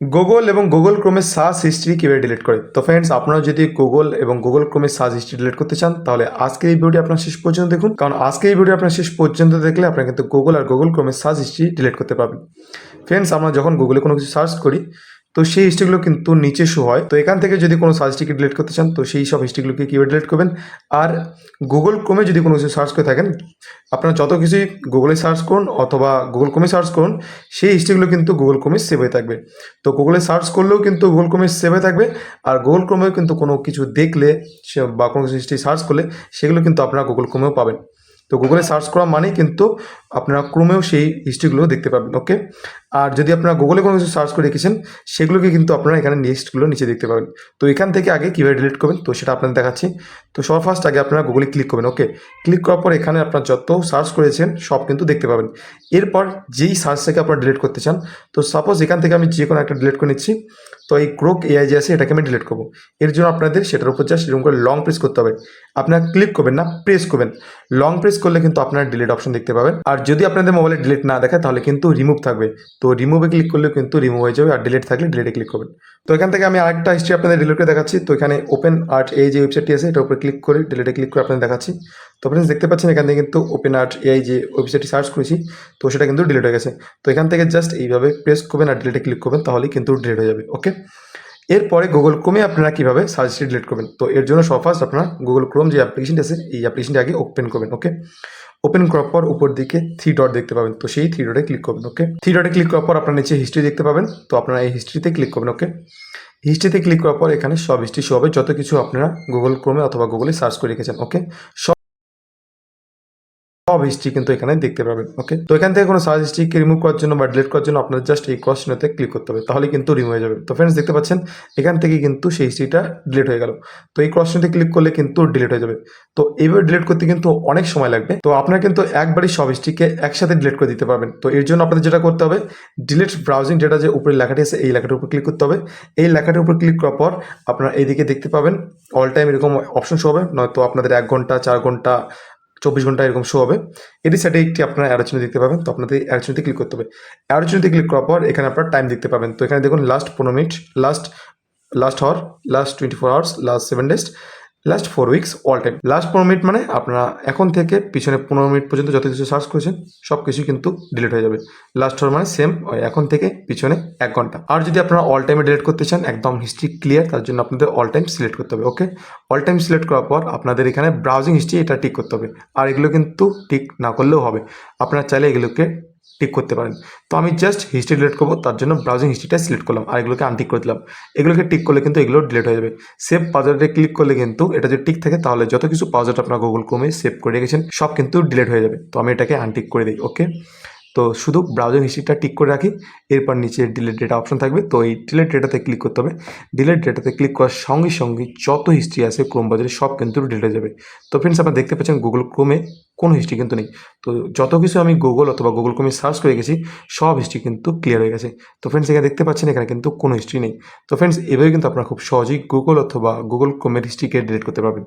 Google এবং Google ক্রোমের search history কীভাবে ডিলিট করে? তো ফ্রেন্ডস আপনারা যদি গুগল এবং গুগল ক্রোমের সার্চ হিস্ট্রি ডিলিট করতে চান, তাহলে আজকে এই ভিডিওটি আপনার শেষ পর্যন্ত দেখুন। কারণ আজকে এই ভিডিও আপনার শেষ পর্যন্ত দেখলে আপনারা কিন্তু গুগল আর গুগল ক্রোমের সার্চ হিস্ট্রি ডিলিট করতে পারবেন। ফ্রেন্ডস আমরা যখন গুগলে কোনো কিছু সার্চ করি তো সেই হিস্ট্রিগুলো কিন্তু নিচে শো হয়। তো এখান থেকে যদি কোনো সার্চ হিস্ট্রিকে ডিলিট করতে চান, তো সেই সব হিস্ট্রিগুলোকে কীভাবে ডিলিট করবেন? আর গুগল ক্রোমে যদি কোনো কিছু সার্চ করে থাকেন, আপনারা যত কিছুই গুগলে সার্চ করুন অথবা গুগল ক্রোমে সার্চ করুন, সেই হিস্ট্রিগুলো কিন্তু গুগল ক্রোমে সেভ হয়ে থাকবে। তো গুগলে সার্চ করলেও কিন্তু গুগল ক্রোমে সেভ হয়ে থাকবে। আর গুগল ক্রোমেও কিন্তু কোনো কিছু দেখলে বা কোনো কিছু হিস্ট্রি সার্চ করলে, সেগুলো কিন্তু আপনারা গুগল ক্রোমেও পাবেন। তো গুগলে সার্চ করা মানেই কিন্তু আপনারা ক্রোমেও সেই হিস্ট্রিগুলো দেখতে পাবেন ওকে আর যদি আপনারা গুগলে কোনো কিছু সার্চ করে রেখেছেন, সেগুলোকে কিন্তু আপনারা এখানে লিস্টগুলো নিচে দেখতে পাবেন। তো এখান থেকে আগে কীভাবে ডিলিট করবেন, তো সেটা আপনাদের দেখাচ্ছি। তো সবার ফার্স্ট আগে আপনারা গুগলে ক্লিক করবেন ওকে ক্লিক করার পর এখানে আপনার যত সার্চ করেছেন, সব কিন্তু দেখতে পাবেন। এরপর যেই সার্চ থেকে আপনারা ডিলিট করতে চান, তো সাপোজ এখান থেকে আমি যে কোনো একটা ডিলিট করে নিচ্ছি, তো এই ক্রোক এআই যে আছে, এটাকে আমি ডিলিট করব। এর জন্য আপনাদের সেটার উপর যা সেরকম করে লং প্রেস করতে হবে। আপনারা ক্লিক করবেন না প্রেস করবেন। লং প্রেস করলে কিন্তু আপনারা ডিলিট অপশন দেখতে পাবেন। আর যদি আপনাদের মোবাইলে ডিলিট না দেখায়, তাহলে কিন্তু রিমুভ থাকবে। তো রিমুভে ক্লিক করলেও কিন্তু রিমুভ হয়ে যাবে আর ডিলিট থাকলে ডিলিটে ক্লিক করবেন। তো এখান থেকে আমি আরেকটা হিস্ট্রি আপনাদের ডিলিট করে দেখাচ্ছি। তো এখানে ওপেন আর্ট এই যে ওয়েবসাইটটি আছে, এটার উপরে ক্লিক করে ডিলিটে ক্লিক করে আপনাদের দেখাচ্ছি। তো ফ্রেন্ডস দেখতে পাচ্ছেন এখান থেকে কিন্তু ওপেন আর্ট এআই যে ওয়েবসাইটটি সার্চ করেছি, তো সেটা কিন্তু ডিলিট হয়ে গেছে। তো এখান থেকে জাস্ট এইভাবে প্রেস করবেন আর ডিলিটে ক্লিক করবেন তাহলেই কিন্তু ডিলিট হয়ে যাবে ওকে এরপরে গুগল ক্রোমে আপনারা কীভাবে সার্চটি ডিলিট করবেন? তো এর জন্য সব ফার্স্ট আপনারা গুগল ক্রোম যে অ্যাপ্লিকেশনটি আছে, এই অ্যাপ্লিকেশনটি আগে ওপেন করবেন ওকে ওপেন করার পর উপর দিকে থ্রি ডট দেখতে পাবেন। তো সেই থ্রি ডটে ক্লিক করবেন ওকে থ্রি ডটে ক্লিক করার পর আপনার নিচে হিস্ট্রি দেখতে পাবেন। তো আপনারা এই হিস্ট্রিতে ক্লিক করবেন ওকে হিস্ট্রিতে ক্লিক করার পর এখানে সব হিস্ট্রি শো হবে। যত কিছু আপনারা গুগল ক্রোমে অথবা গুগলে সার্চ করে রেখেছেন ওকে সব সব হিস্ট্রি কিন্তু এখানে দেখতে পাবেন ওকে তো এখান থেকে কোনো সার্চ হিস্ট্রিকে রিমুভ করার জন্য বা ডিলিট করার জন্য আপনার জাস্ট এই ক্রস চিহ্নতে ক্লিক করতে হবে, তাহলে কিন্তু রিমুভ হয়ে যাবে। তো ফ্রেন্ডস দেখতে পাচ্ছেন, এখান থেকে কিন্তু সেই হিস্ট্রিটা ডিলিট হয়ে গেল। তো এই ক্রস চিহ্নতে ক্লিক করলে কিন্তু ডিলিট হয়ে যাবে। তো এইভাবে ডিলিট করতে কিন্তু অনেক সময় লাগবে। তো আপনারা কিন্তু একবারই সব হিস্ট্রিকে একসাথে ডিলিট করে দিতে পারবেন। তো এর জন্য আপনাদের যেটা করতে হবে ডিলিট ব্রাউজিং যেটা যে উপরে লেখাটি আছে, এই লেখাটির উপর ক্লিক করতে হবে। এই লেখাটির উপর ক্লিক করার পর আপনারা এইদিকে দেখতে পাবেন অল টাইম এরকম অপশন শো হবে। নয়তো আপনাদের এক ঘণ্টা, চার ঘণ্টা চব্বিশ ঘণ্টা এরকম শো হবে। এটি সাইডে একটি আপনারা অ্যারোচিনে দেখতে পাবেন, তো আপনাদের অ্যারোচিনেতে ক্লিক করতে হবে। অ্যারোচিনেতে ক্লিক করার পর এখানে আপনার টাইম দেখতে পাবেন। তো এখানে দেখুন লাস্ট পনেরো minute last last hour last twenty four hours last seven days last four weeks all time last পনেরো মিনিট মানে আপনারা এখন থেকে পিছনে পনেরো মিনিট পর্যন্ত যত কিছু সার্চ করেছেন সব কিছুই কিন্তু ডিলিট হয়ে যাবে। লাস্ট মানে সেম এখন থেকে পিছনে এক ঘণ্টা। আর যদি আপনারা অল টাইমে ডিলিট করতে চান, একদম হিস্ট্রি ক্লিয়ার তার জন্য আপনাদের অল টাইম সিলেক্ট করতে হবে ওকে অল টাইম সিলেক্ট করার পর আপনাদের এখানে ব্রাউজিং হিস্ট্রি এটা টিক করতে হবে। আর এগুলো কিন্তু টিক না করলেও হবে। আপনারা চাইলে এগুলোকে টিক করতে পারেন। তো আমি জাস্ট হিস্ট্রি ডিলেট করব, তার জন্য ব্রাউজিং হিস্ট্রিটা সিলেক্ট করলাম আর এগুলোকে আনটিক করে দিলাম। এগুলোকে টিক করলে কিন্তু এগুলো ডিলেট হয়ে যাবে। সেভ পাউজারে ক্লিক করলে কিন্তু এটা যদি টিক থাকে, তাহলে যত কিছু পাউজার আপনার গুগল ক্রোমে সেভ করে রেখেছেন, সব কিন্তু ডিলেট হয়ে যাবে। তো আমি এটাকে আনটিক করে দিই ওকে তো শুধু ব্রাউজিং হিস্ট্রিটা টিক করে রাখি, এরপর নিচে ডিলেট ডেটা অপশন থাকবে। তো এই ডিলেট ডেটাতে ক্লিক করতে হবে। ডিলেট ডেটাতে ক্লিক করার সঙ্গে সঙ্গে যত হিস্ট্রি আছে ক্রোম বাজারে সব কিন্তু ডিলেট হয়ে যাবে। তো ফ্রেন্ডস আপনারা দেখতে পাচ্ছেন গুগল ক্রোমে কোনো হিস্ট্রি কিন্তু নেই। তো যত কিছু আমি গুগল অথবা গুগল ক্রোমে সার্চ করে গেছি, সব হিস্ট্রি কিন্তু ক্লিয়ার হয়ে গেছে। তো ফ্রেন্ডস এখানে দেখতে পাচ্ছেন এখানে কিন্তু কোনো হিস্ট্রি নেই। তো ফ্রেন্ডস এভাবে কিন্তু আপনারা খুব সহজেই গুগল অথবা গুগল ক্রোমের হিস্ট্রিকে ডিলিট করতে পারবেন।